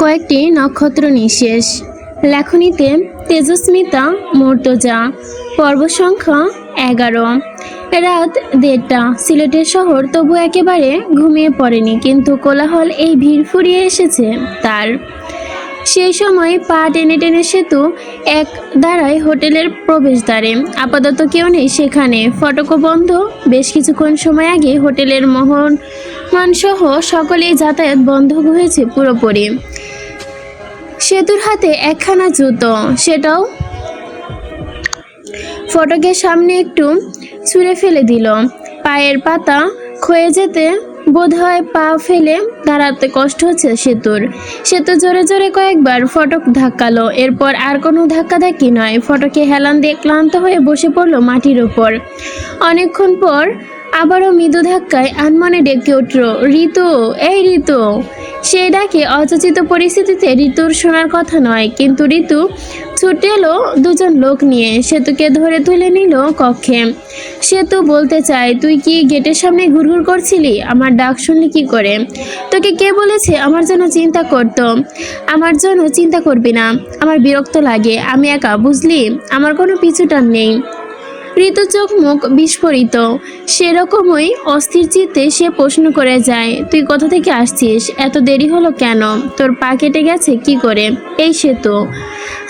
কয়েকটি নক্ষত্র নিঃশেষ। লেখনীতে তেজস্মিতা, মর্তজা পর্ব সংখ্যা এগারো। রাত দেড়টা। সিলেটের শহর তবু একেবারে ঘুমিয়ে পড়েনি, কিন্তু কোলাহল এই ভিড় ফুরিয়ে এসেছে তার। সেই সময় পা টেনে টেনে সেতু এক দাঁড়ায় হোটেলের প্রবেশদ্বারে। আপাতত কেউ নেই সেখানে। ফটকও বন্ধ। বেশ কিছুক্ষণ সময় আগে হোটেলের মোহন মানসহ সকলেই যাতায়াত বন্ধ হয়েছে পুরোপুরি। সেতুর হাতে একখানা জুতো। সেটাও ফটকের সামনে একটু ছুঁড়ে ফেলে দিল। পায়ের পাতা ক্ষয়ে যেতে বোধহয় পা ফেলে দাঁড়াতে কষ্ট হচ্ছে সেতুর। সেতু জোরে জোরে কয়েকবার ফটক ধাক্কালো। এরপর আর কোনো ধাক্কা ধাক্কি নয়। ফটকে হেলান দিয়ে ক্লান্ত হয়ে বসে পড়ল মাটির ওপর অনেকক্ষণ পর আবারও মৃদু ধাক্কায় আনমনে ডেকে উঠল, ঋতু, এই ঋতু। সেই ডাকে অচেচিত পরিস্থিতিতে ঋতুর শোনার কথা নয়, কিন্তু ঋতু ছুটে এলো দুজন লোক নিয়ে। সেতুকে ধরে তুলে নিল কক্ষে। সেতু, বলতে চায় তুই কি গেটের সামনে ঘুরঘুর করছিলি? আমার ডাক শুনলি কি করে? তোকে কে বলেছে আমার জন্য চিন্তা করতো? আমার জন্য চিন্তা করবি না। আমার বিরক্ত লাগে, আমি একা, বুঝলি? আমার কোনো পিছুটান নেই। ঋতু চোখ মুখ বিস্ফোরিত। সেরকমই অস্থির চিত্তে সে প্রশ্ন করে যায়, তুই কোথা থেকে আসছিস? এত দেরি হলো কেন? তোর পা কেটে গেছে, কি করে? এই সে তো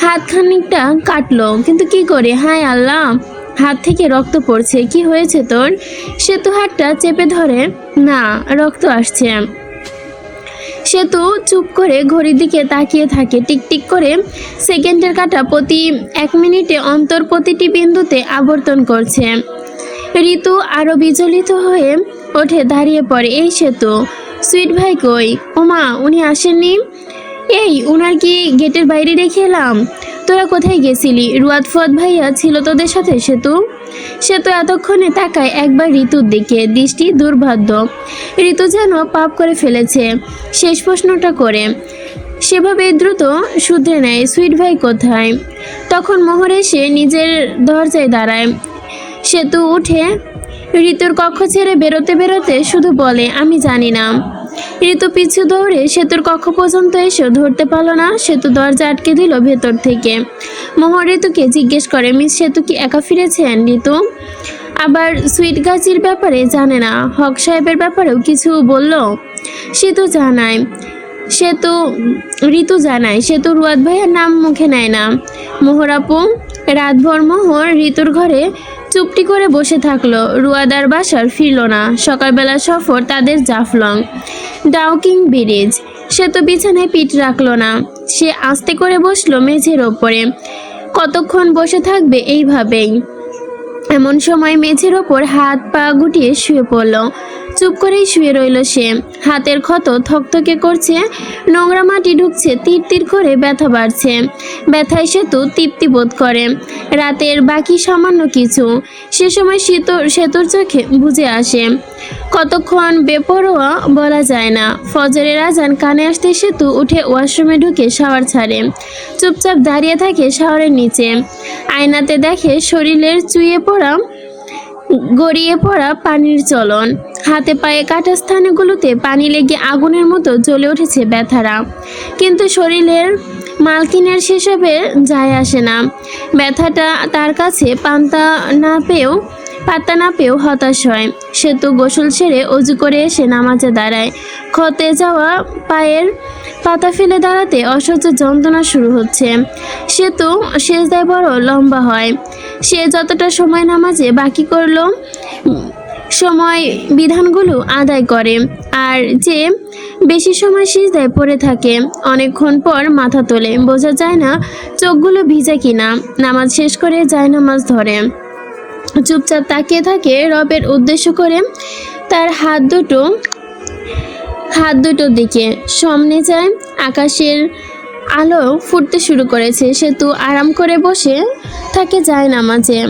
হাত খানিকটা কাটলো, কিন্তু কি করে? হায় আল্লাহ! হাত থেকে রক্ত পড়ছে, কি হয়েছে তোর? সে তো হাতটা চেপে ধরে, না, রক্ত আসছে। সেতু চুপ করে ঘড়ির দিকে তাকিয়ে থাকে, টিকটিক করে সেকেন্ডের কাটা প্রতি এক মিনিটে অন্তর প্রতিটি বিন্দুতে আবর্তন করছে। ঋতু আরও বিচলিত হয়ে ওঠে, দাঁড়িয়ে পড়ে, এই সেতু, সুইট ভাই কই? ওমা, উনি আসেননি? এই, উনার কি গেটের বাইরে রেখে এলাম? তোরা কোথায় গেছিলি? রুয়াদ ফুয়াদ ভাইয়া ছিল তোদের সাথে, সেতু? সেতু এতক্ষণে তাকায় একবার ঋতুর দিকে। দৃষ্টি দুর্ভাগ্য। ঋতু যেন পাপ করে ফেলেছে। শেষ প্রশ্নটা করে। সেভাবে দ্রুত শুধরে নেয়, সুইট ভাই কোথায়? তখন মোহর এসে নিজের দরজায় দাঁড়ায়। সেতু উঠে ঋতুর কক্ষ ছেড়ে বেরোতে বেরোতে শুধু বলে, আমি জানি না। ঋতু পিছু দৌড়ে সেতুর কক্ষ পর্যন্ত এসে ধরতে পারল না। সেতু দরজা আটকে দিল ভেতর থেকে। মোহর ঋতুকে জিজ্ঞেস করে, মিস সেতু কি একা ফিরেছেন ঋতু? আবার সুইট গাছির ব্যাপারে জানে না। হক সাহেবের ব্যাপারেও কিছু বলল? সেতু জানায়, সেতু, ঋতু জানায়, সেতু রুয়াদ ভাইয়ের নাম মুখে নেয় না। মোহরাপু, রাতভর মোহর, ঋতুর ঘরে চুপটি করে বসে থাকল। রুয়াদার বাসার ফিরল না। সকালবেলা সফর তাদের জাফলং। ডাউকিং ব্রিজ। সে তো বিছানায় পিঠ রাখল না। সে আস্তে করে বসল মেঝের ওপরে। কতক্ষণ বসে থাকবে এইভাবেই। এমন সময় মেঝের ওপর হাত পা গুটিয়ে শুয়ে পড়ল। চুপ করেই শুয়ে রইল সে। হাতের ক্ষত থকথকে করছে, নোংরা মাটি ঢুকছে, তীর তীর করে ব্যথা বাড়ছে। ব্যথায় সেতু তৃপ্তি বোধ করে। রাতের বাকি সামান্য কিছু, সে সময় সেতুর সেতুর চোখে বুঝে আসে। কতক্ষণ বেপরোয়া বলা যায় না। ফজরের আজান কানে আসতে সেতু উঠে ওয়াশরুমে ঢুকে শাওয়ার ছাড়ে। চুপচাপ দাঁড়িয়ে থাকে শাওয়ারের নিচে। আয়নাতে দেখে শরীরের চুইয়ে পড়া গড়িয়ে পড়া পানির চলন। হাতে পায়ে কাটা স্থানগুলোতে পানি লেগে আগুনের মতো জ্বলে উঠেছে ব্যথারা। কিন্তু শরীরের মালকিনের সেসবে যায় আসে না। ব্যথাটা তার কাছে পান্তা না পেয়েও পাত্তা না পেয়েও হতাশ হয়। সে তো গোসল ছেড়ে অজু করে এসে নামাজে দাঁড়ায়। ক্ষতে যাওয়া পায়ের পাতা ফেলে দাঁড়াতে অসহ্য যন্ত্রণা শুরু হচ্ছে। সে তো শেষদায় বড় লম্বা হয়। সে যতটা সময় নামাজে বাকি করল, সময় বিধানগুলো আদায় করে। আর যে বেশি সময় সিজদায় পড়ে থাকে, অনেকক্ষণ পর মাথা তোলে। বোঝা যায় না চোখগুলো ভিজে কিনা। নামাজ শেষ করে যায় নামাজ ধরে। চুপচাপ তাকিয়ে থাকে রবের উদ্দেশ্য করে তার হাত দুটো, হাত দুটোর দিকে। সামনে যায়, আকাশের আলো ফুটতে শুরু করেছে। সেতু আরাম করে বসে থাকে যায় নামাজে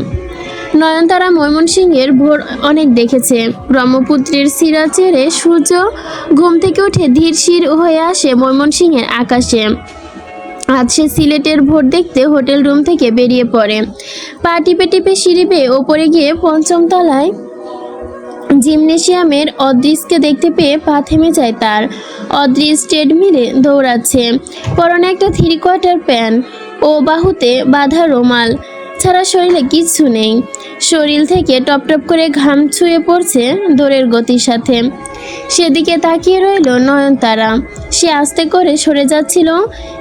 নয়নতারা ময়মনসিংহের ভোর অনেক দেখেছে। ব্রহ্মপুত্রের সিরা চেড়ে সূর্য ঘুম থেকে উঠে ধীর শির হয়ে আসে ময়মনসিংহের আকাশে। আজ সে সিলেটের ভোট দেখতে হোটেল রুম থেকে বেরিয়ে পড়ে। পা টিপে টিপে সিঁড়ি বেয়ে ওপরে গিয়ে পঞ্চম তলায় জিমনেশিয়ামের অদৃশকে দেখতে পেয়ে পা থেমে যায় তার। অদৃশ ট্রেডমিলে দৌড়াচ্ছে। পরনে একটা থ্রি কোয়ার্টার প্যান্ট ও বাহুতে বাঁধা রোমাল। ছাড়া শরীরে কিচ্ছু নেই। শরীর থেকে টপ টপ করে ঘাম ছুঁয়ে পড়ছে দৌড়ের গতির সাথে। সেদিকে তাকিয়ে রইল নয়নতারা। সে আস্তে করে সরে যাচ্ছিল।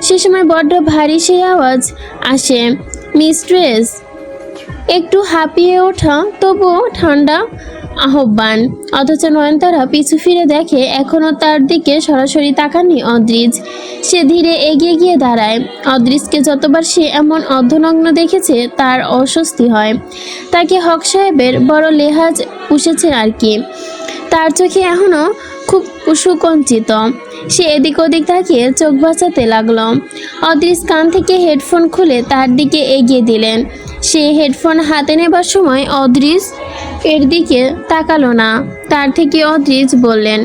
সে সময় বড্ড ভারী সেই আওয়াজ আসে। মিস্ট্রেস! একটু হাঁপিয়ে ওঠা, তবুও ঠান্ডা আহ্বান। অথচ নয়নতারা পিছু ফিরে দেখে এখনও তার দিকে সরাসরি তাকাননি অদ্রিজ। সে ধীরে এগিয়ে গিয়ে দাঁড়ায়। অদ্রিজকে যতবার সে এমন অর্ধনগ্ন দেখেছে, তার অস্বস্তি হয়। তাকে হক সাহেবের বড় লেহাজ পুষেছে আর কি। তার চোখে এখনও খুব সুকঞ্চিত। সে এদিক ওদিক তাকিয়ে চোখ বাঁচাতে লাগল। অদ্রিজ কান থেকে হেডফোন খুলে তার দিকে এগিয়ে দিলেন। সে হেডফোন হাতে নেবার সময় অদৃশ এর দিকে তাকালো না। তার থেকে অদৃশ বললেন,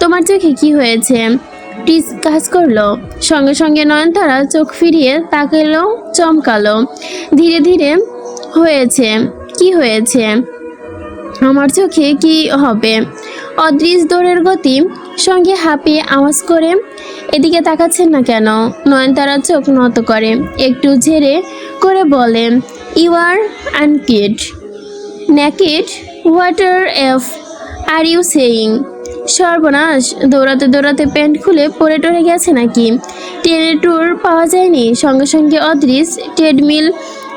তোমার চোখে কি হয়েছে? টিস কাজ করল। সঙ্গে সঙ্গে নয়নতারা চোখ ফিরিয়ে তাকালো চমকালো। ধীরে ধীরে, হয়েছে, কি হয়েছে? আমার চোখে কি হবে? অদৃশ দৌড়ের গতি সঙ্গে হাঁপিয়ে আওয়াজ করে, এদিকে তাকাচ্ছেন না কেন? নয়নতারা চোখ নত করে, একটু ঝেড়ে করে বলে you are আনকিড naked what are F are you saying সর্বনাশ, দৌড়াতে দৌড়াতে প্যান্ট খুলে পরে টরে গেছে নাকি? ট্রেনের ট্যুর পাওয়া যায়নি। সঙ্গে সঙ্গে অদৃশ ট্রেডমিল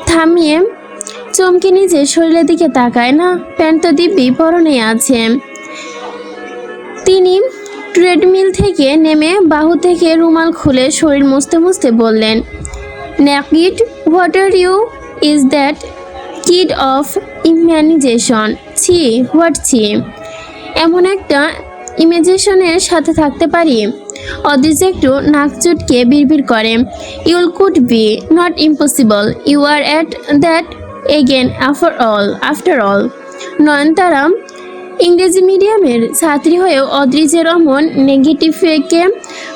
থামিয়ে চমকে নিজে শরীরের দিকে তাকায় না। প্যান্ট তো দিব্যি পরনে আছে। তিনি ট্রেডমিল থেকে নেমে বাহু থেকে রুমাল খুলে শরীর মুছতে মুছতে বললেন naked what are you is that kid of imagination ছি হোয়াট ছি? এমন একটা ইমেজিনেশনের সাথে থাকতে পারি। অদৃশ্য একটু নাক চুটকে বিড়বিড় করে। You'll could be not impossible you are at that again after all after all Nayantara ইংরেজি মিডিয়ামের ছাত্রী হয়েও অদ্রিজের অমন নেগেটিভকে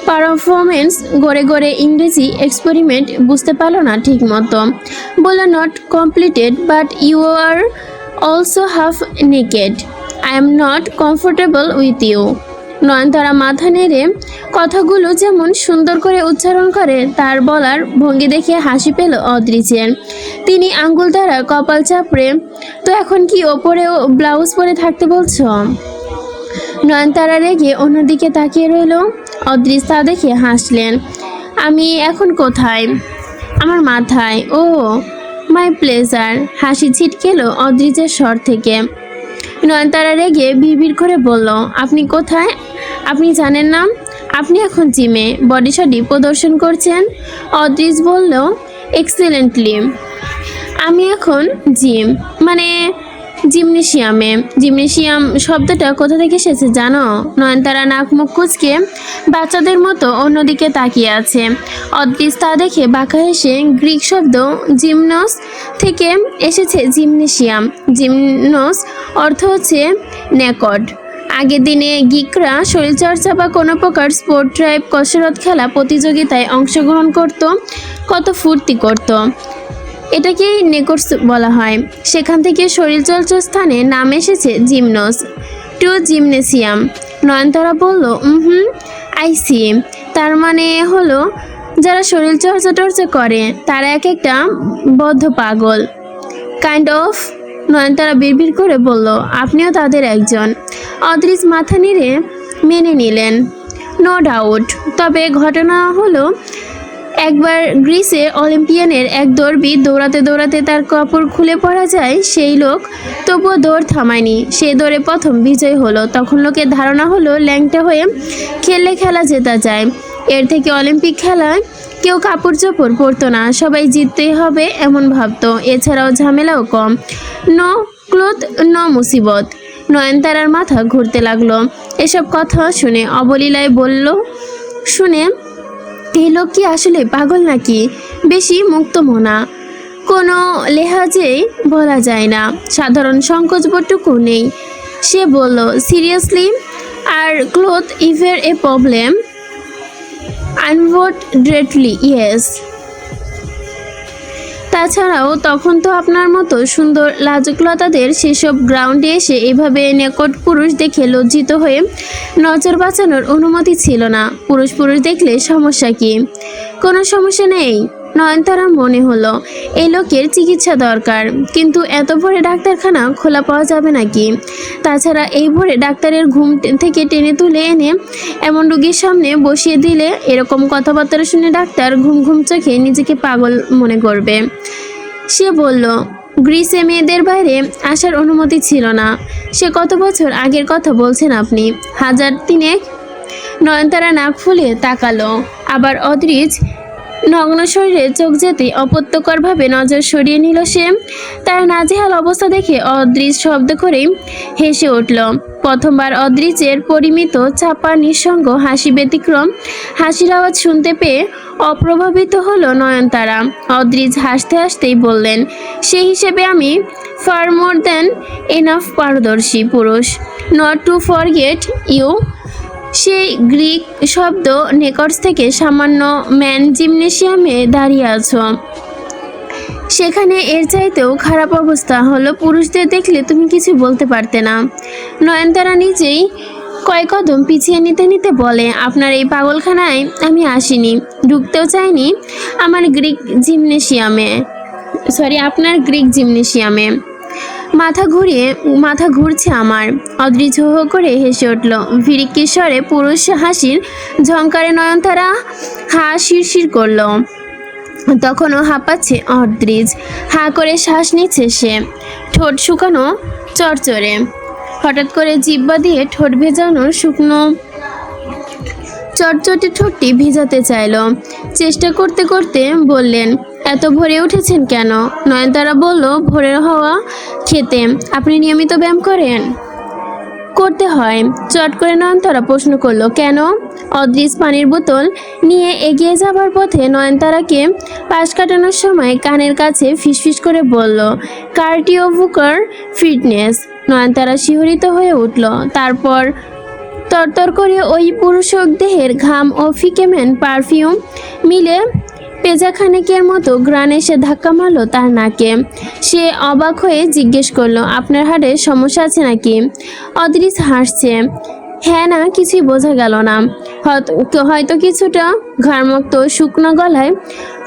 পারফরমেন্স গড়ে গড়ে ইংরেজি এক্সপেরিমেন্ট বুঝতে পারল না ঠিক মতো বলে not completed but you are also half naked I am not comfortable with you Nayantara মাথা নেড়ে কথাগুলো যেমন সুন্দর করে উচ্চারণ করে, তার বলার ভঙ্গি দেখে হাসি পেল অদৃশ্যের। তিনি আঙ্গুল দ্বারা কপাল চাপড়ে, তো এখন কি ওপরেও ব্লাউজ পরে থাকতে বলছ? নয়নতারা রেগে অন্যদিকে তাকিয়ে রইল। অদৃশ তা দেখে হাসলেন, আমি এখন কোথায়? আমার মাথায়, ও মাই প্লেজার হাসি ছিটকেলো অদ্রিজের স্বর থেকে। নয়নতারা রেগে ভিড় করে বলল, আপনি কোথায়? আপনি জানেন না? আপনি এখন জিমে। বডি শডি প্রদর্শন করছেন? অদ্রিজ বলল এক্সেলেন্টলি আমি এখন জিম। মানে জিমনেশিয়ামে। জিমনেশিয়াম শব্দটা কোথা থেকে এসেছে জানো? নয়নতারা নাক মুখ কুচকে বাচ্চাদের মতো অন্যদিকে তাকিয়ে আছে। অদৃশ তা দেখে বাঁকা হেসে গ্রিক শব্দ জিমনস থেকে এসেছে জিমনেশিয়াম। জিমনস অর্থ হচ্ছে নেকড। আগের দিনে গিকরা শরীরচর্চা বা কোনো প্রকার স্পোর্ট ড্রাইভ, কসরত খেলা প্রতিযোগিতায় অংশগ্রহণ করত, কত ফুর্তি করত। এটাকেই নেকোটস বলা হয়। সেখান থেকে শরীরচর্চার স্থানে নাম এসেছে জিমনস। Two gymnasium. নয়নতারা বলল হুম আই সি তার মানে হলো, যারা শরীর চর্চা টর্চা করে, তারা এক একটা বদ্ধ পাগল। কাইন্ড অফ নয়নতারা বিড়বিড় করে বলল, আপনিও তাদের একজন। অদৃশ মাথা নেড়ে মেনে নিলেন। নো ডাউট তবে ঘটনা হলো একবার গ্রিসে অলিম্পিয়ানের এক দৌড়বিদ দৌড়াতে দৌড়াতে তার কাপড় খুলে পড়া যায়, সেই লোক তবুও দৌড় থামায়নি। সে দৌড়ে প্রথম বিজয় হলো। তখন লোকের ধারণা হলো, ল্যাংটা হয়ে খেললে খেলা জেতা যায়। এর থেকে অলিম্পিক খেলায় কেউ কাপড় চোপড় পরতো না। সবাই জিততেই হবে এমন ভাবতো। এছাড়াও ঝামেলাও কম। নো ক্লোথ, ন মুসিবত। নয়নতারার মাথা ঘুরতে লাগল। এসব কথা শুনে অবলীলায় বলল, শুনে এই লোক কি আসলে পাগল নাকি? বেশি মুক্ত মনা কোনো লেহাজেই বলা যায় না। সাধারণ সংকোচবোধটুকু নেই। সে বলল, seriously? Are cloth ever a problem? Undoubtedly yes. তাছাড়াও তখন তো আপনার মতো সুন্দর লাজুকলতাদের সেসব গ্রাউন্ডে এসে এভাবে নেকট পুরুষ দেখে লজ্জিত হয়ে নজর বাঁচানোর অনুমতি ছিল না। পুরুষ পুরুষ দেখলে সমস্যা কি? কোনো সমস্যা নেই। নয়নতারা মনে হলো এই লোকের চিকিৎসা দরকার, কিন্তু এত ভোরে ডাক্তারখানা খোলা পাওয়া যাবে নাকি? তাছাড়া এই ভোরে ডাক্তারের ঘুম থেকে টেনে তুলে এনে এমন রুগীর সামনে বসিয়ে দিলে এরকম কথাবার্তা শুনে ডাক্তার ঘুম ঘুম চোখে নিজেকে পাগল মনে করবে। সে বলল, গ্রিসে মেয়েদের বাইরে আসার অনুমতি ছিল না। সে কত বছর আগের কথা বলছেন আপনি? হাজার তিনেক? নয়নতারা নাক ফুলে তাকালো। আবার অদ্রিজ নগ্ন শরীরে চোখ যেতে অপত্যকরভাবে নজর সরিয়ে নিল সে। তার নাজেহাল অবস্থা দেখে অদ্রিজ শব্দ করেই হেসে উঠল। প্রথমবার অদ্রিজের পরিমিত চাপা নিঃসঙ্গ হাসি ব্যতিক্রম। হাসির আওয়াজ শুনতে পেয়ে অপ্রভাবিত হলো নয়নতারা। অদ্রিজ হাসতে হাসতেই বললেন সেই হিসেবে আমি ফার মোর দেন এনাফ পারদর্শী পুরুষ। নট টু ফরগেট ইউ সেই গ্রিক শব্দ নেকটস থেকে সামান্য ম্যান জিমনেশিয়ামে দাঁড়িয়ে আছো। সেখানে এর চাইতেও খারাপ অবস্থা হলো পুরুষদের দেখলে তুমি কিছু বলতে পারতে না। নয়নতারা নিজেই কয়েক কদম পিছিয়ে নিতে নিতে বলে, আপনার এই পাগলখানায় আমি আসিনি, ঢুকতেও চাইনি আমার গ্রিক জিমনেশিয়ামে সরি আপনার গ্রিক জিমনেশিয়ামে। মাথা ঘুরিয়ে, মাথা ঘুরছে আমার। অদৃশ্য হো করে হেসে উঠল ভিড়িকিস্বরে পুরুষ হাসির ঝঙ্কারে নয়নতারা হা শিরশির করল। তখনও হাঁপাচ্ছে অদ্রিজ হা করে শ্বাস নিচ্ছে সে, ঠোঁট শুকানো চরচরে। হঠাৎ করে জিব্বা দিয়ে ঠোঁট ভেজানোর শুকনো চটচটে ঠোঁটটি ভিজাতে চাইলো। চেষ্টা করতে করতে বললেন, এত ভরে উঠেছেন কেন? নয়নতারা বলল, ভোরের হাওয়া খেতে আপনি নিয়মিত ব্যায়াম করেন? করতে হয়। চট করে নয়নতারা প্রশ্ন করল, কেন? অদৃশ পানির বোতল নিয়ে এগিয়ে যাবার পথে নয়নতারাকে পাশ কাটানোর সময় কানের কাছে ফিসফিস করে বলল কার্টিওভুকার ফিটনেস। নয়নতারা শিহরিত হয়ে উঠল। তারপর তরতর করে ওই পুরুষক দেহের ঘাম ও ফিকেমেন পারফিউম মিলে পেজাখানেকের মতো গ্রান এসে ধাক্কা মারলো তার নাকে। সে অবাক হয়ে জিজ্ঞেস করল, আপনার হাড়ে সমস্যা আছে নাকি? অদৃশ হাসছে হ্যাঁ না, কিছুই বোঝা গেল না। হয়তো কিছুটা ঘাড়মুক্ত শুকনো গলায়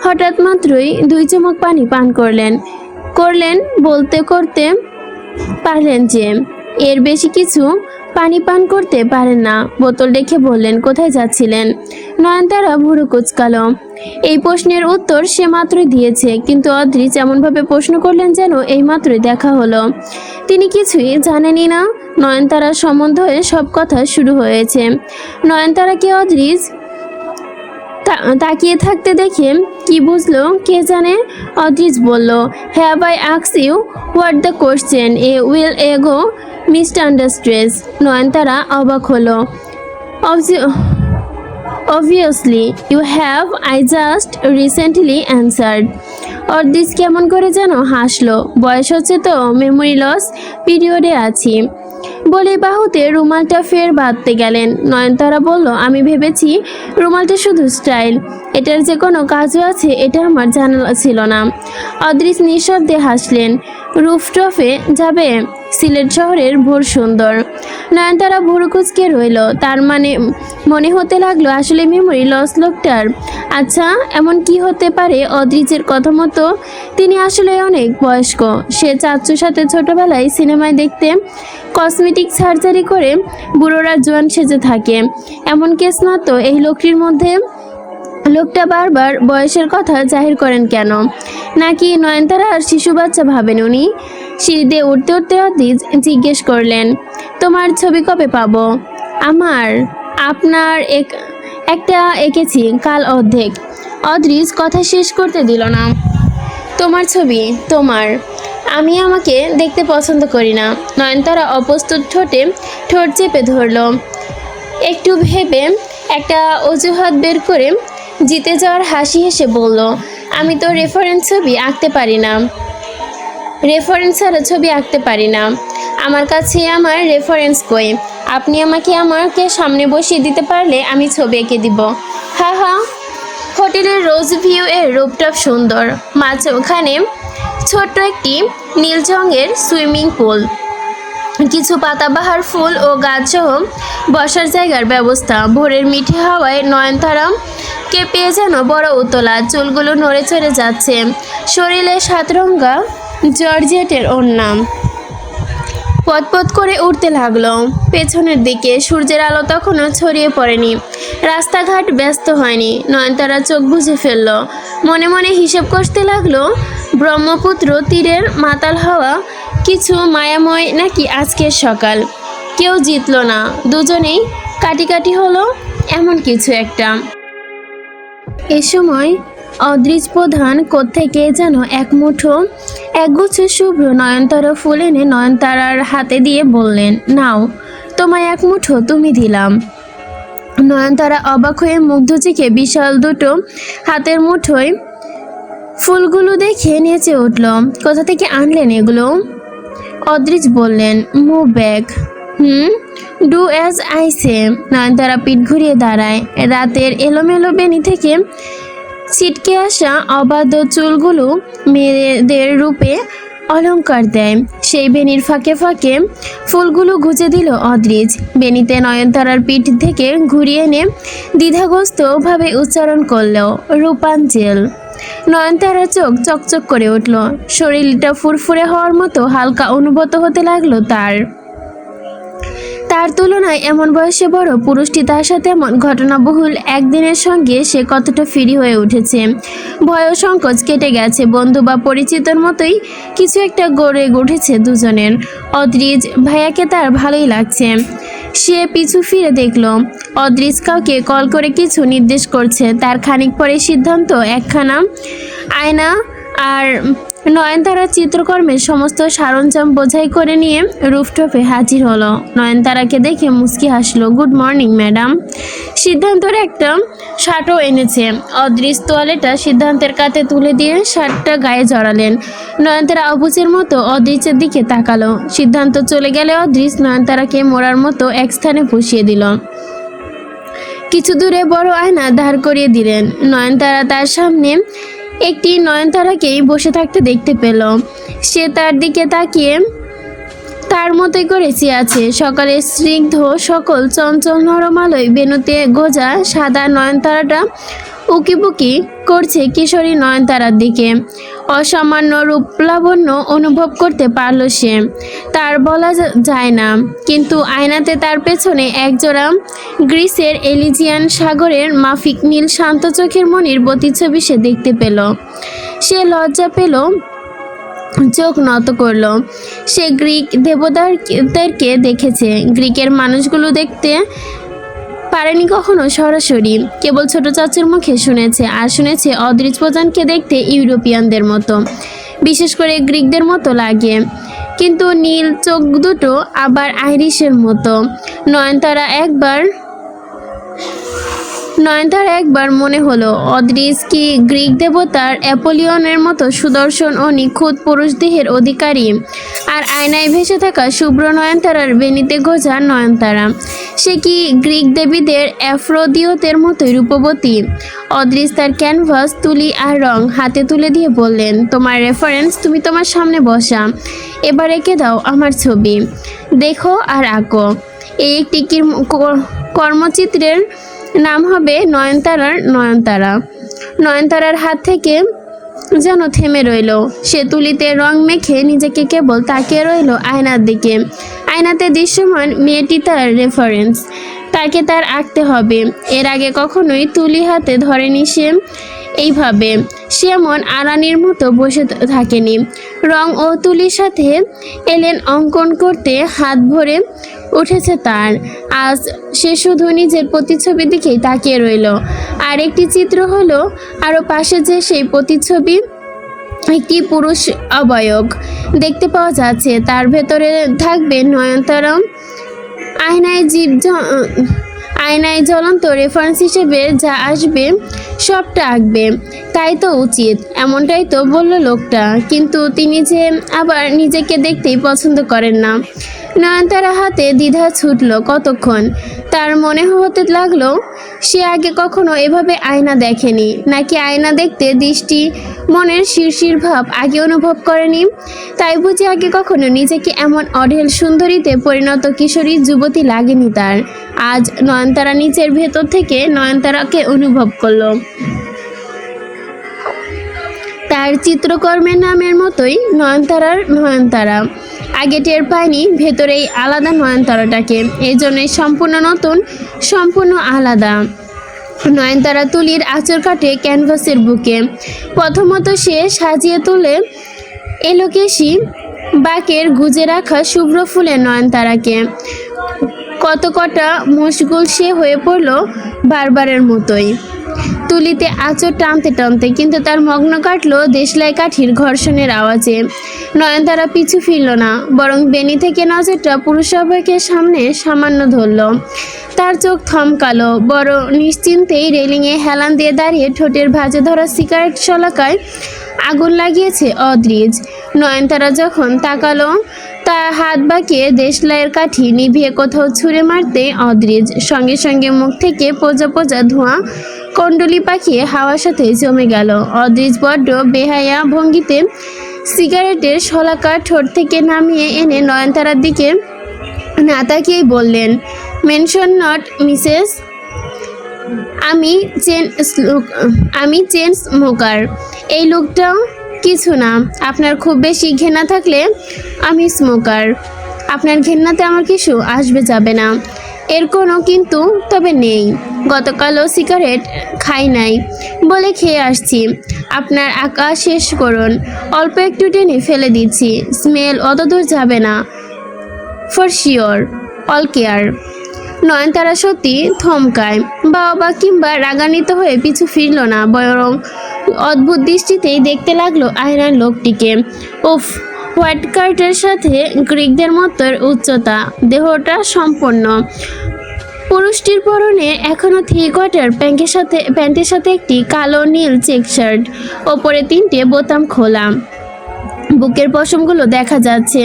হঠাৎ মাত্রই দুই চমক পানি পান করলেন। করলেন বলতে করতে পারলেন যে, এর বেশি কিছু পানি পান করতে পারেন না। বোতল রেখে বললেন, কোথায় যাচ্ছিলেন? নয়নতারা ভুরু কুচকালো। এই প্রশ্নের উত্তর সে মাত্রই দিয়েছে, কিন্তু অদ্রিজ এমনভাবে প্রশ্ন করলেন যেন এই মাত্রই দেখা হলো। তিনি কিছুই জানেনই না। নয়নতারার সম্বন্ধ সব কথা শুরু হয়েছে। নয়নতারাকে অদ্রিজ তাকিয়ে থাকতে দেখে কি বুঝলো কে জানে? অদ্রিজ বলল have I আক্স you what the question uh will uh go misunderstands Nayantara অবাক হলো obviously you have I just recently answered this কেমন করে যেন হাসলো। বয়স হচ্ছে তো মেমোরি লস পিরিয়ডে আছি। বলে, বাহুতে রুমালটা ফের বাঁধতে গেলেন। নয়নতারা বলল, আমি ভেবেছি রুমালটা শুধু স্টাইল। এটার যে কোনো কাজও আছে, এটা আমার জানা ছিল না। অদৃশ নিঃশব্দে হাসলেন, রুফটপে যাবে সিলেট শহরের ভোর সুন্দর। নয়নতারা ভোর কুচকে রইল, তার মানে মনে হতে লাগল আসলে মেমোরি লস লোকটার। আচ্ছা এমন কি হতে পারে? অদ্রিজের কথা মতো তিনি আসলে অনেক বয়স্ক। সে চাচ্চুর সাথে ছোটবেলায় সিনেমায় দেখতে কসমেটিক সার্জারি করে বুড়োরা জোয়ান সেজে থাকে। এমন কেস না তো এই লোকটির মধ্যে লোকটা বারবার বয়সের কথা জাহির করেন কেন? নাকি নয়নতারা আর শিশু বাচ্চা ভাবেন উনি? সিঁড়িতে উঠতে উঠতে অদিজ জিজ্ঞেস করলেন, তোমার ছবি কবে পাবো? আমার, আপনার এক, একটা এঁকেছি, কাল অর্ধেক। অদ্রিজ কথা শেষ করতে দিল না। তোমার ছবি, তোমার। আমি আমাকে দেখতে পছন্দ করি না। নয়নতারা অপ্রস্তুত ঠোঁটে ঠোঁট চেপে ধরলো। একটু ভেবে একটা অজুহাত বের করে জিতে যাওয়ার হাসি হেসে বলল, আমি তো রেফারেন্স ছবি আঁকতে পারি না। রেফারেন্স ছাড়া ছবি আঁকতে পারি না। আমার কাছে আমার রেফারেন্স কই? আপনি আমাকে আমাকে সামনে বসিয়ে দিতে পারলে আমি ছবি এঁকে দিব। হা হা, হোটেলের রোজ ভিউ এর রূপটপ সুন্দর। মাঝে ওখানে ছোট্ট একটি নীল রঙের সুইমিং পুল। কিছু পাতাবাহার ফুল ও গাছসহ বসার জায়গার ব্যবস্থা। ভোরের মিঠে হাওয়ায় নয়নতারা কে পেয়ে যেন বড় উতলা চুলগুলো নড়ে চড়ে যাচ্ছে। শরীরে সাতরঙ্গা জর্জেটের ওড়না। পথপথ করে উঠতে লাগল। পেছনের দিকে সূর্যের আলো তখনও ছড়িয়ে পড়েনি। রাস্তাঘাট ব্যস্ত হয়নি। নয়নতারা চোখ বুঝে ফেলল। মনে মনে হিসেব করতে লাগল ব্রহ্মপুত্র তীরের মাতাল হাওয়া কিছু মায়াময় নাকি আজকের সকাল? কেউ জিতলো না, দুজনেই কাটি কাটি হলো এমন কিছু একটা। এ সময় অদ্রিজ প্রধান কোত্থেকে যেন এক মুঠো একগুচ্ছ শুভ্র নয়নতারা ফুল এনে নয়নতারার হাতে দিয়ে বললেন, নাও, তোমায় এক মুঠো তুমি দিলাম। নয়নতারা অবাক হয়ে মুগ্ধ চিকে বিশাল দুটো হাতের মুঠোয় ফুলগুলো দেখে নেচে উঠল। কোথা থেকে আনলেন এগুলো? অদ্রিজ বললেন move bag. Hmm? Do as I say. Nayantara পিঠ ঘুরিয়ে দাঁড়ায়। রাতের এলোমেলো বেনি থেকে ছিটকে আসা অবাধ্য চুলগুলো মেয়েদের রূপে অলঙ্কার দেয়। সেই বেনির ফাঁকে ফাঁকে ফুলগুলো গুজে দিল অদ্রিজ। বেনিতে নয়নতারার পিঠ থেকে ঘুরিয়ে এনে দ্বিধাগ্রস্তভাবে উচ্চারণ করল রূপাঞ্চেল নয়নতারা চোখ চকচক করে উঠল। শরীরটা ফুরফুরে হওয়ার মতো হালকা অনুভূত হতে লাগল তার। তার তুলনায় এমন বয়সে বড় পুরুষটি তার সাথে এমন ঘটনাবহুল একদিনের সঙ্গে সে কতটা ফ্রি হয়ে উঠেছে। ভয় সংকোচ কেটে গেছে। বন্ধু বা পরিচিতর মতোই কিছু একটা গড়ে উঠেছে দুজনের। অদ্রিজ ভাইয়াকে তার ভালোই লাগছে। সে পিছু ফিরে দেখল, অদ্রিজ কাউকে কল করে কিছু নির্দেশ করছে। তার খানিক পরে সিদ্ধান্ত একখানা আয়না আর নয়নতারা চিত্রকর্মের সমস্ত সরঞ্জাম বোঝাই করে নিয়ে রুফটপে হাজির হলো। নয়নতারাকে দেখে মুচকি হাসলো, গুড মর্নিং, ম্যাডাম। সিদ্ধান্তর একটা শার্টও এনেছে। অদৃশ তোয়ালেটা সিদ্ধান্তের কাতে তুলে দিয়ে শার্টটা গায়ে জড়ালেন। নয়নতারা অবুচের মতো অদৃশের দিকে তাকালো। সিদ্ধান্ত চলে গেলে অদৃশ নয়নতারাকে মোড়ার মতো এক স্থানে বসিয়ে দিল। কিছু দূরে বড় আয়না দাঁড় করিয়ে দিলেন। নয়নতারা তার সামনে একটি নয়নতারাকেই বসে থাকতে দেখতে পেল। সে তার দিকে তাকিয়ে তার মতোই করে আছে। সকালে স্নিগ্ধ সকল চঞ্চল নরমালয় বেনুতে গোজা সাদা নয়নতারাটা উকিবুকি করছে কিশোরী নয়নতারার দিকে। অসামান্য রূপলাবণ্য অনুভব করতে পারল সে। তার বলা যায় না। কিন্তু আয়নাতে তার পেছনে একজোড়া গ্রিসের এলিজিয়ান সাগরের মাফিক নীল শান্ত চোখের মনির প্রতিচ্ছবি সে দেখতে পেল। সে লজ্জা পেল, চোখ নত করল। সে গ্রিক দেবতাদেরকে দেখেছে। গ্রিকের মানুষগুলো দেখতে পারেনি কখনো সরাসরি। কেবল ছোট চাচুর মুখে শুনেছে, আর শুনেছে অদৃজ প্রধানকে দেখতে ইউরোপিয়ানদের মতো। বিশেষ করে গ্রিকদের মতো লাগে। কিন্তু নীল চোখ দুটো আবার আইরিশের মতো। নয়নতারা একবার নয়নতার একবার মনে হলো, অদ্রিস কি গ্রিক দেবতার অ্যাপোলিয়নের মতো সুদর্শন ও নিখুঁত পুরুষ দেহের অধিকারী? আর আয়নায় ভেসে থাকা শুভ্র নয়নতারার বেনিতে গোজা নয়নতারা। সে কি গ্রিক দেবীদের অ্যাফ্রোদিওতের মতোই রূপবতী? অদ্রিস তার ক্যানভাস, তুলি আর রং হাতে তুলে দিয়ে বললেন, তোমার রেফারেন্স তুমি তোমার সামনে বসা। এবার এঁকে দাও আমার ছবি। দেখো আর আঁকো। এই একটি কর্মচিত্রের নাম হবে নয়নতারার নয়নতারা। নয়নতারার হাত থেকে যেন থেমে রইল। সে তুলিতে রং মেখে নিজেকে কেবল তাকিয়ে রইল আয়নার দিকে। আয়নাতে দৃশ্যমান মেয়েটি তার রেফারেন্স তাকে তার আঁকতে হবে। এর আগে কখনোই তুলি হাতে ধরেনি সে এইভাবে। সে এমন আরানির মতো বসে থাকেনি। রং ও তুলির সাথে এলেন অঙ্কন করতে হাত ভরে উঠেছে তার। আজ সে শুধু নিজের প্রতিচ্ছবি দিকেই তাকিয়ে রইল। আর একটি চিত্র হলো আরও পাশে যে সেই প্রতিচ্ছবি, একটি পুরুষ অবয়ব। দেখতে পাওয়া যাচ্ছে, তার ভেতরে থাকবে নয়নতারা আয়নায় জীব আয়নায় জ্বলন্ত রেফারেন্স হিসেবে যা আসবে, সবটা আঁকবে। তাই তো উচিত, এমনটাই তো বলল লোকটা। কিন্তু তিনি যে আবার নিজেকে দেখতেই পছন্দ করেন না। নয়নতারা হাতে দ্বিধা ছুটল কতক্ষণ? তার মনে হতে লাগল, সে আগে কখনো এভাবে আয়না দেখেনি। নাকি আয়না দেখতে দৃষ্টি, মনের শিরশির ভাব আগে অনুভব করেনি? তাই বুঝি আগে কখনো নিজেকে এমন অঢেল সুন্দরীতে পরিণত কিশোরী যুবতী লাগেনি তার। আজ নয়নতারা নিচের ভেতর থেকে নয়নতারাকে অনুভব করল। তার চিত্রকর্মের নামের মতোই নয়নতারার নয়নতারা। আগে টের পায়নি ভেতরেই আলাদা নয়নতারাটাকে। এই জন্যই সম্পূর্ণ নতুন, সম্পূর্ণ আলাদা। নয়নতারা তুলির আঁচড় কাটে ক্যানভাসের বুকে। প্রথমত সে সাজিয়ে তোলে এলোকেশি বাকের গুজে রাখা শুভ্র ফুলের নয়নতারাকে। কত কটা মশগুল সে হয়ে পড়ল বারবারের মতোই। তুলিতে আঁচড় টানতে টানতে কিন্তু তার মগ্ন কাটলো দেশলাই কাঠির ঘর্ষণের আওয়াজে। নয়নতারা পিছু ফিরল না, বরং বেনি থেকে নজরটা পুরুষাবাকের সামনে সামান্য ধরল। তার চোখ থমকালো, বড় নিশ্চিন্তেই রেলিংয়ে হেলান দিয়ে দাঁড়িয়ে ঠোঁটের ভাজে ধরা সিগারেট শলাকায় আগুন লাগিয়েছে অদ্রিজ। নয়নতারা যখন তাকালো, তা হাত বাঁকিয়ে দেশলাইয়ের কাঠি নিভিয়ে কোথাও ছুঁড়ে মারতে অদ্রিজ সঙ্গে সঙ্গে মুখ থেকে পোজা পোজা ধোঁয়া কণ্ডলি পাকিয়ে হাওয়ার সাথে জমে গেল। অদ্রিজ বড্ড বেহায়া ভঙ্গিতে সিগারেটের শলাকা ঠোঁট থেকে নামিয়ে এনে নয়নতারার দিকে না তাকিয়েই বললেন মেনশন নট মিসেস আমি চেন আমি চেন স্মোকার। এই লোকটাও কিছু না। আপনার খুব বেশি ঘেনা থাকলে আমি স্মোকার। আপনার ঘেন্নাতে আমার কিছু আসবে যাবে না। এর কোনো কিন্তু তবে নেই। গতকালও সিগারেট খাই নাই বলে খেয়ে আসছি। আপনার আঁকা শেষ করুন। অল্প একটু টেনে ফেলে দিচ্ছি। স্মেল অতদূর যাবে না। For sure, all care. Nayantara সত্যি থমকায়। বাবা কিংবা রাগান্বিত হয়ে পিছু ফিরল না, বরং অদ্ভুত দৃষ্টিতেই দেখতে লাগল আয়রান লোকটিকে। উফ হোয়াইট কার্টের সাথে গ্রিকদের মতো উচ্চতা, দেহটা সম্পন্ন। পুরুষটির পরনে এখনও থ্রি কোয়ার্টার প্যান্টের সাথে প্যান্টের সাথে একটি কালো নীল চেক শার্ট, ওপরে তিনটে বোতাম খোলা। বুকের পশমগুলো দেখা যাচ্ছে।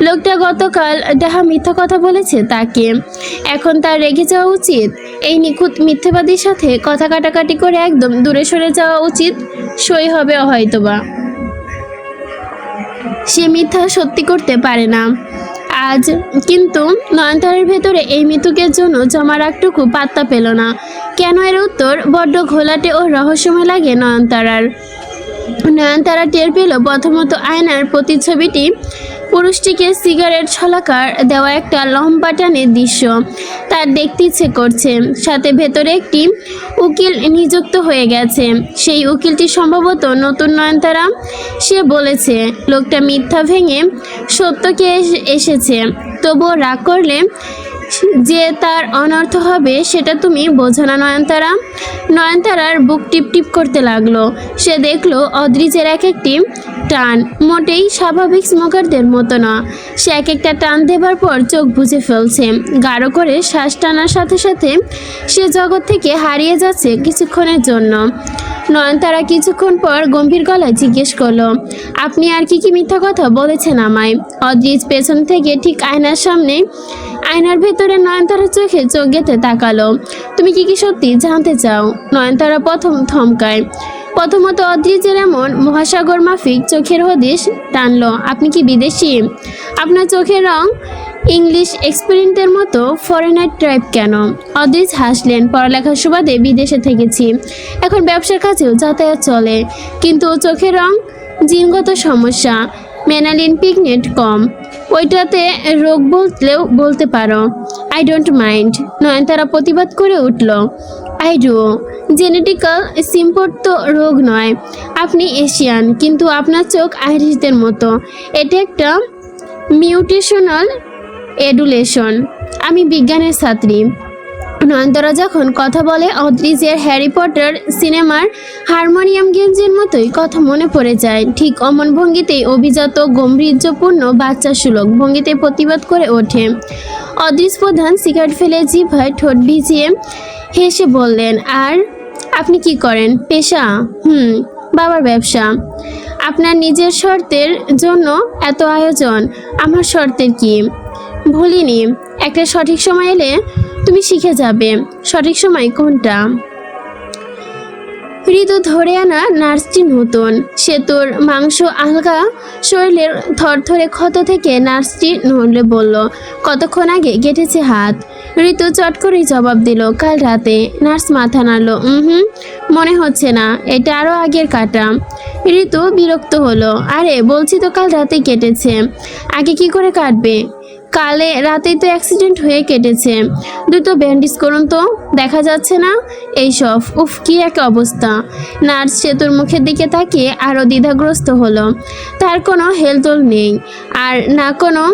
লোকটা গতকাল ডাহা মিথ্যা কথা বলেছে তাকে। এখন তার রেগে যাওয়া উচিত। এই নিখুঁত মিথ্যেবাদীর সাথে কথা কাটাকাটি করে একদম দূরে সরে যাওয়া উচিত। সই হবে হয়তোবা। সে মিথ্যা সত্যি করতে পারে না। আজ কিন্তু নয়নতারের ভেতরে এই মৃতুকের জন্য জমা রাখটুকু পাত্তা পেল না। কেন এর উত্তর? বড্ড ঘোলাটে ও রহস্যময় লাগে নয়নতারার। নয়নতারা টের পেল প্রথমত আয়নার প্রতিচ্ছবিটি পুরুষটিকে সিগারেট ছলাকার দেওয়া একটা লম্বা টানের দৃশ্য তার দেখতে ইচ্ছে করছে। সাথে ভেতরে একটি উকিল নিযুক্ত হয়ে গেছে। সেই উকিলটি সম্ভবত নতুন নয়নতারা। সে বলেছে, লোকটা মিথ্যা ভেঙে সত্যকে এস- এসেছে। তবুও রাগ করলে যে তার অনর্থ হবে, সেটা তুমি বোঝো না, নয়নতারা। নয়নতারার বুক টিপ টিপ করতে লাগল। সে দেখল অদ্রিজের এক একটি টান, মোটেই স্বাভাবিক স্মোকারদের মতো না। সে এক একটা টান দেবার পর চোখ বুঝে ফেলছে। গাঢ় করে শ্বাস টানার সাথে সাথে সে জগৎ থেকে হারিয়ে যাচ্ছে কিছুক্ষণের জন্য। নয়নতারা কিছুক্ষণ পর গম্ভীর গলায় জিজ্ঞেস করল, আপনি আর কি কি মিথ্যা কথা বলেছেন আমায়? অদ্রিজ পেছন থেকে ঠিক আয়নার সামনে আয়নার ভেতরে নয়নতারার চোখে চোখ গেতে তাকালো। তুমি কি কি সত্যি জানতে চাও? নয়নতারা প্রথম থমকায়। প্রথমত অদ্রিজের এমন মহাসাগর মাফিক চোখের হদিশ টানলো। আপনি কি বিদেশি? আপনার চোখের রং ইংলিশ এক্সপেরিয়েন্টের মতো ফরেনার টাইপ কেন? অদ্রিজ হাসলেন, পড়ালেখার সুবাদে বিদেশে থেকেছি। এখন ব্যবসার কাছেও যাতায়াত চলে। কিন্তু চোখের রং জিনগত সমস্যা। মেনালিন পিগনেট কম। ওইটাতে রোগ বললেও বলতে পারো। আই ডোন্ট মাইন্ড নয় তারা প্রতিবাদ করে উঠল। আই ডু জেনেটিক্যাল সিম্পোর্ট তো রোগ নয়। আপনি এশিয়ান, কিন্তু আপনার চোখ আইরিশদের মতো। এটা একটা মিউটেশনাল এডুলেশন। আমি বিজ্ঞানের ছাত্রী। নয়নতারা যখন কথা বলে অদ্রিজের হ্যারি পটার সিনেমার হারমোনিয়াম গেঞ্জের মতোই কথা মনে পড়ে যায়। ঠিক অমন ভঙ্গিতেই অভিজাত, গম্ভীর্যপূর্ণ বাচ্চা সুলভ ভঙ্গিতে প্রতিবাদ করে ওঠে। অদ্রিজ প্রধান সিগারেট ফেলে জিভায় ঠোঁট ভিজিয়ে হেসে বললেন, আর আপনি কি করেন? পেশা? হুম, বাবার ব্যবসা। আপনার নিজের শর্তের জন্য এত আয়োজন। আমার শর্তের কি? ভুলিনি। একটা সঠিক সময় এলে তুমি শিখে যাবে। সঠিক সময় কোনটা? ঋতু ধরে আনা নার্সটি নতুন। সে তোর মাংস আলগা শরীরের থরথরে ক্ষত থেকে নার্সটি নড়লে বলল, কতক্ষণ আগে কেটেছে হাত? ঋতু চট করেই জবাব দিল, কাল রাতে। নার্স মাথা নাড়ল হুম, মনে হচ্ছে না, এটা আরও আগের কাটা। ঋতু বিরক্ত হলো, আরে, বলছি তো কাল রাতে কেটেছে। আগে কি করে কাটবে? কালে রাতেই তো অ্যাক্সিডেন্ট হয়ে কেটেছে। দ্রুত ব্যান্ডেজ করুন তো, দেখা যাচ্ছে না? এইসব, উফ, কি এক অবস্থা। নার্স সেতুর মুখের দিকে তাকিয়ে আরও দ্বিধাগ্রস্ত হলো। তার কোনো হেলদোল নেই, আর না কোনো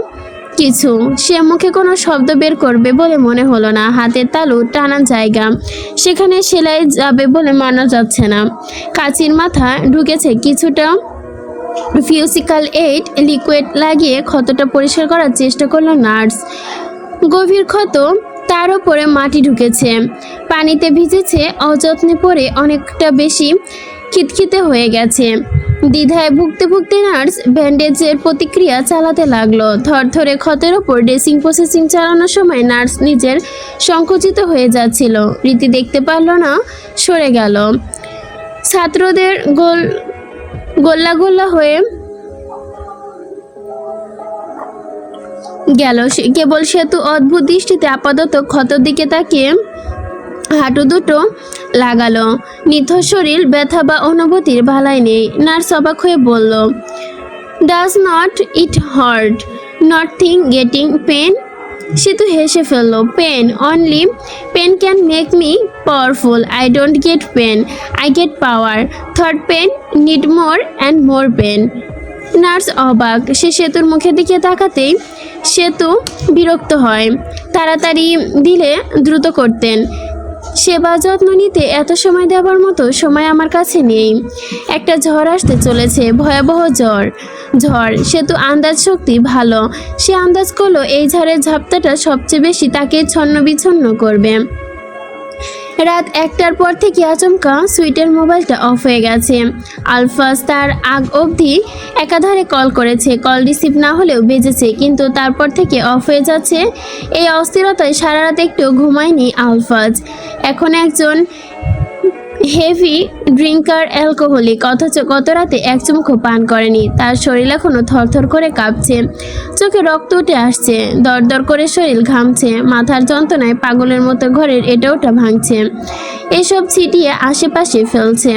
কিছু। সে মুখে কোনো শব্দ বের করবে বলে মনে হলো না। হাতের তালু টানা জায়গা। সেখানে সেলাই যাবে বলে মানা যাচ্ছে না। কাচির মাথা ঢুকেছে কিছুটা ফিউসিক্যাল এইড লিকুইড লাগিয়ে ক্ষতটা পরিষ্কার করার চেষ্টা করল নার্স। গভীর ক্ষত তার উপরে মাটি ঢুকেছে। পানিতে ভিজেছে, অযত্নে পড়ে অনেকটা বেশি খিতখিতে হয়ে গেছে। দ্বিধায় ভুগতে ভুগতে নার্স ব্যান্ডেজের প্রতিক্রিয়া চালাতে লাগল। থরথরে ক্ষতের ওপর ড্রেসিং, প্রসেসিং চালানোর সময় নার্স নিজের সংকুচিত হয়ে যাচ্ছিল। রীতি দেখতে পারল না, সরে গেল। ছাত্রদের গোল গোল্লা গোল্লা হয়ে গেল। কেবল সেতু অদ্ভুত দৃষ্টিতে আপাতত ক্ষতর দিকে তাকিয়ে হাঁটু দুটো লাগালো। নিথর শরীর, ব্যথা বা অনুভূতির ভালাই নেই। নার্স অবাক হয়ে বলল does not it hurt nothing getting pain Setu হেসে ফেলল, pain only pain can make me powerful I don't get pain I get power third pain need more and more pain nurse অবাক, সে সেতুর মুখের দিকে তাকাতেই সেতু বিরক্ত হয়, তাড়াতাড়ি দিলে দ্রুত করতেন। সেবা যত্ন নিতে এত সময় দেওয়ার মতো সময় আমার কাছে নেই। একটা ঝড় আসতে চলেছে, ভয়াবহ ঝড়। ঝড়, সে তো আন্দাজ শক্তি ভালো। সে আন্দাজ করল এই ঝড়ের ঝাপটাটা সবচেয়ে বেশি তাকে ছন্ন বিছন্ন করবে। রাত একটার পর থেকে আচমকা সুইটের মোবাইলটা অফ হয়ে গেছে। আলফাজ তার আগ অবধি একাধারে কল করেছে। কল রিসিভ না হলেও বেজেছে, কিন্তু তারপর থেকে অফ হয়ে যাচ্ছে। এই অস্থিরতায় সারা রাত একটু ঘুমায়নি আলফাজ। এখন একজন হেভি ড্রিঙ্কার অ্যালকোহলিক, অথচ গত রাতে এক চুমুখো পান করেনি। তার শরীর এখনও থরথর করে কাঁপছে। চোখে রক্ত উঠে আসছে, দরদর করে শরীর ঘামছে, মাথার যন্ত্রণায় পাগলের মতো ঘরের এটা ওটা ভাঙছে। এসব ছিটিয়ে আশেপাশে ফেলছে।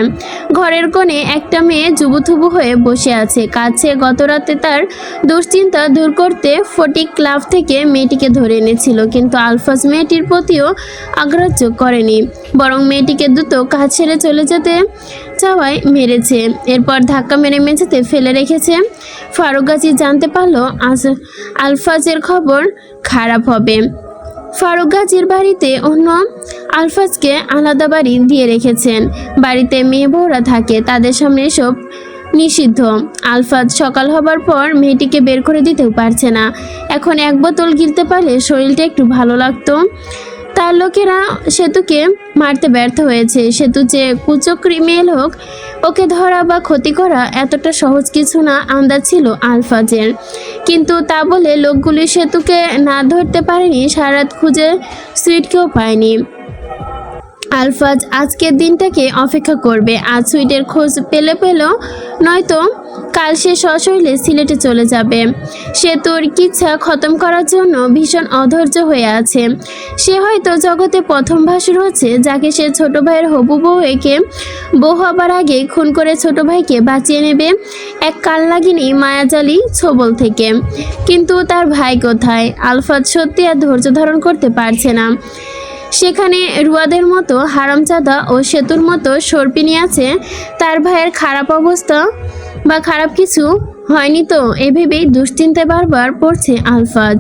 ঘরের কোণে একটা মেয়ে জুবুথুবু হয়ে বসে আছে। কাছে গত রাতে তার দুশ্চিন্তা দূর করতে ফটিক ক্লাব থেকে মেয়েটিকে ধরে এনেছিল, কিন্তু আলফাজ মেয়েটির প্রতিও আগ্রাহ্য করেনি। বরং মেয়েটিকে দ্রুত কাজ ছেড়ে চলে যেতে চাওয়ায় মেরেছে। এরপর ধাক্কা মেরে মেঝেতে ফেলে রেখেছে। ফারুক গাজী জানতে পারল আজ আলফাজের খবর খারাপ হবে। ফারুক গাজীর বাড়িতে অন্য আলফাজকে আলাদা বাড়ি দিয়ে রেখেছেন। বাড়িতে মেয়ে বউরা থাকে, তাদের সামনে এসব নিষিদ্ধ। আলফাজ সকাল হবার পর মেয়েটিকে বের করে দিতেও পারছে না। এখন এক বোতল গিলতে পারলে শরীরটা একটু ভালো লাগতো। তার লোকেরা সেতুকে মারতে ব্যর্থ হয়েছে। সেতু যে কুচক্রি মেল হোক, ওকে ধরা বা ক্ষতি করা এতটা সহজ কিছু না, আন্দাজ ছিল আলফাজের। কিন্তু তা বলে লোকগুলি সেতুকে না ধরতে পারেনি সারাত খুঁজে সুইটকেও পায়নি। আলফাজ আজকের দিনটাকে অপেক্ষা করবে, আজ সুইটের খোঁজ পেলে পেল, নয়তো কাল সে সশরীরে সিলেটে চলে যাবে। সে তোর কিচ্ছা খতম করার জন্য ভীষণ অধৈর্য হয়ে আছে। সে হয়তো জগতে প্রথম ভাসুর হচ্ছে, যাকে সে ছোট ভাইয়ের হবু বউ একে বউ হবার আগে খুন করে ছোট ভাইকে বাঁচিয়ে নেবে এক কাল লাগিনি মায়াজালি ছবল থেকে। কিন্তু তার ভাই কোথায়? আলফাজ সত্যি আর ধৈর্য ধারণ করতে পারছে না। সেখানে রুয়াদের মতো হারামজাদা ও সেতুর মতো সর্পিনী আছে। তার ভাইয়ের খারাপ অবস্থা বা খারাপ কিছু হয়নি তো? এভেবেই দুশ্চিন্তায় বারবার পড়ছে আলফাজ।